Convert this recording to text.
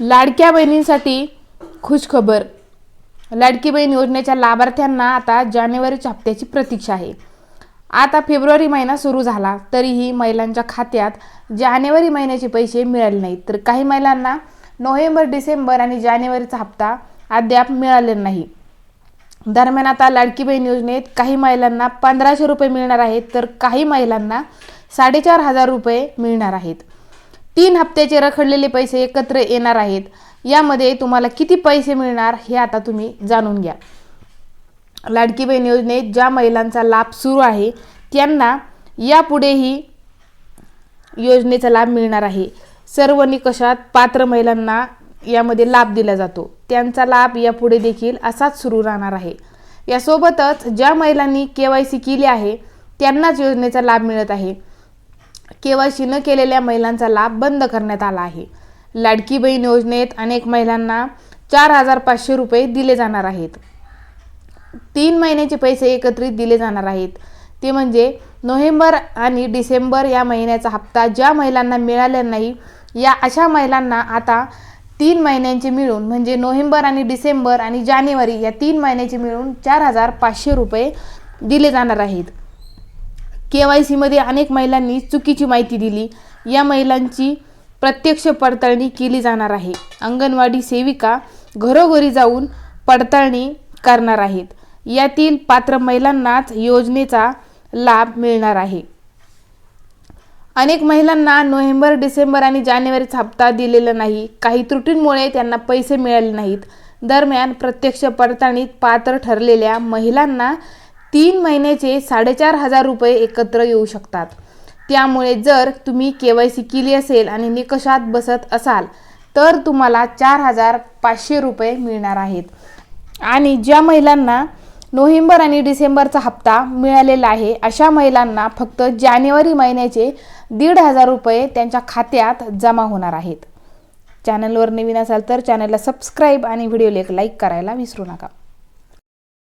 लाडक्या बहिणींसाठी खुशखबर. लाडकी बहीण योजनेच्या लाभार्थ्यांना आता जानेवारीच्या हप्त्याची प्रतीक्षा आहे. आता फेब्रुवारी महिना सुरू झाला तरीही महिलांच्या खात्यात जानेवारी महिन्याचे पैसे मिळाले नाहीत. तर काही महिलांना नोव्हेंबर डिसेंबर आणि जानेवारीचा हप्ता अद्याप मिळाले नाही. दरम्यान आता लाडकी बहीण योजनेत काही महिलांना पंधराशे रुपये मिळणार आहेत तर काही महिलांना साडेचार हजार रुपये मिळणार आहेत. तीन हप्त्याचे रखडलेले पैसे एकत्र येणार आहेत. यामध्ये तुम्हाला किती पैसे मिळणार हे आता तुम्ही जाणून घ्या. लाडकी बहीण योजनेत ज्या महिलांचा लाभ सुरू आहे त्यांना यापुढेही योजनेचा लाभ मिळणार आहे. सर्व निकषात पात्र महिलांना यामध्ये लाभ दिला जातो. त्यांचा लाभ यापुढे देखील असाच सुरू राहणार आहे. यासोबतच ज्या महिलांनी के वाय सी केली आहे त्यांनाच योजनेचा लाभ मिळत आहे. केवायसी न केलेल्या महिलांचा लाभ बंद करण्यात आला आहे. लाडकी बहीण योजनेत अनेक महिलांना चार हजार पाचशे रुपये दिले जाणार आहेत. तीन महिन्याचे पैसे एकत्रित दिले जाणार आहेत. ते म्हणजे नोव्हेंबर आणि डिसेंबर या महिन्याचा हप्ता ज्या महिलांना मिळाला नाही या अशा महिलांना आता तीन महिन्यांचे मिळून म्हणजे नोव्हेंबर आणि डिसेंबर आणि जानेवारी या तीन महिन्याचे मिळून चार हजार पाचशे रुपये दिले जाणार आहेत. के वाय सीमध्ये अनेक महिलांनी चुकीची माहिती दिली. या महिलांची प्रत्यक्ष पडताळणी केली जाणार आहे. अंगणवाडी सेविका घरोघरी जाऊन पडताळणी करणार आहेत. यातील पात्र महिलांनाच योजनेचा लाभ मिळणार आहे. अनेक महिलांना नोव्हेंबर डिसेंबर आणि जानेवारीचा हप्ता दिलेला नाही. काही त्रुटींमुळे त्यांना पैसे मिळाले नाहीत. दरम्यान प्रत्यक्ष पडताळणीत पात्र ठरलेल्या महिलांना तीन महिन्याचे साडेचार हजार रुपये एकत्र येऊ शकतात. त्यामुळे जर तुम्ही के वाय सी केली असेल आणि निकषात बसत असाल तर तुम्हाला चार हजार पाचशे रुपये मिळणार आहेत. आणि ज्या महिलांना नोव्हेंबर आणि डिसेंबरचा हप्ता मिळालेला आहे अशा महिलांना फक्त जानेवारी महिन्याचे दीड हजार रुपये त्यांच्या खात्यात जमा होणार आहेत. चॅनलवर नवीन असाल तर चॅनलला सबस्क्राईब आणि व्हिडिओला एक लाईक करायला विसरू नका.